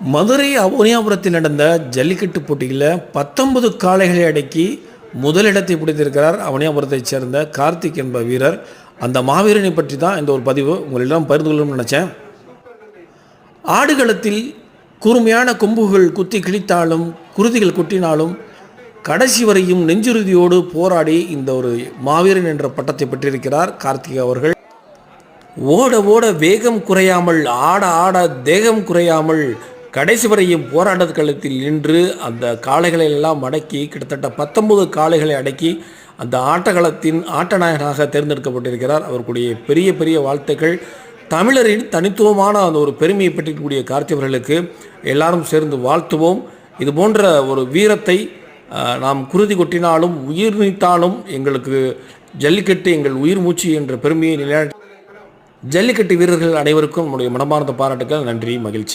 மதுரை அவனியாபுரத்தில் நடந்த ஜல்லிக்கட்டு போட்டியில் பத்தொன்பது காளைகளை அடக்கி முதலிடத்தை பிடித்திருக்கிறார் அவனியாபுரத்தைச் சேர்ந்த கார்த்திக் என்ப வீரர். அந்த மாவீரனை பற்றி தான் இந்த ஒரு பதிவு உங்களிடம் பகிர்ந்து கொள்ளணும்னு நினச்சேன். ஆடுகளத்தில் கூர்மையான கொம்புகள் குத்தி கிழித்தாலும் குருதிகள் கொட்டினாலும் கடைசி வரையும் நெஞ்சுறுதியோடு போராடி இந்த ஒரு மாவீரன் என்ற பட்டத்தை பெற்றிருக்கிறார் கார்த்திக் அவர்கள். ஓட ஓட வேகம் குறையாமல் ஆட ஆட தேகம் குறையாமல் கடைசி வரையும் போராட்ட களத்தில் நின்று அந்த காளைகளை எல்லாம் அடக்கி கிட்டத்தட்ட பத்தொன்பது காளைகளை அடக்கி அந்த ஆட்டகளத்தின் ஆட்டநாயகனாக தேர்ந்தெடுக்கப்பட்டிருக்கிறார். அவர்களுடைய பெரிய பெரிய வாழ்த்துக்கள். தமிழரின் தனித்துவமான அந்த ஒரு பெருமையை பெற்றிருக்கக்கூடிய கார்த்திகர்களுக்கு எல்லாரும் சேர்ந்து வாழ்த்துவோம். இது போன்ற ஒரு வீரத்தை நாம் குருதி கொட்டினாலும் உயிர் நீத்தாலும் எங்களுக்கு ஜல்லிக்கட்டு எங்கள் உயிர் மூச்சு என்ற பெருமையை நிலைநாட்டி ஜல்லிக்கட்டு வீரர்கள் அனைவருக்கும் நம்முடைய மனமார்ந்த பாராட்டுக்கள். நன்றி மகிழ்ச்சி.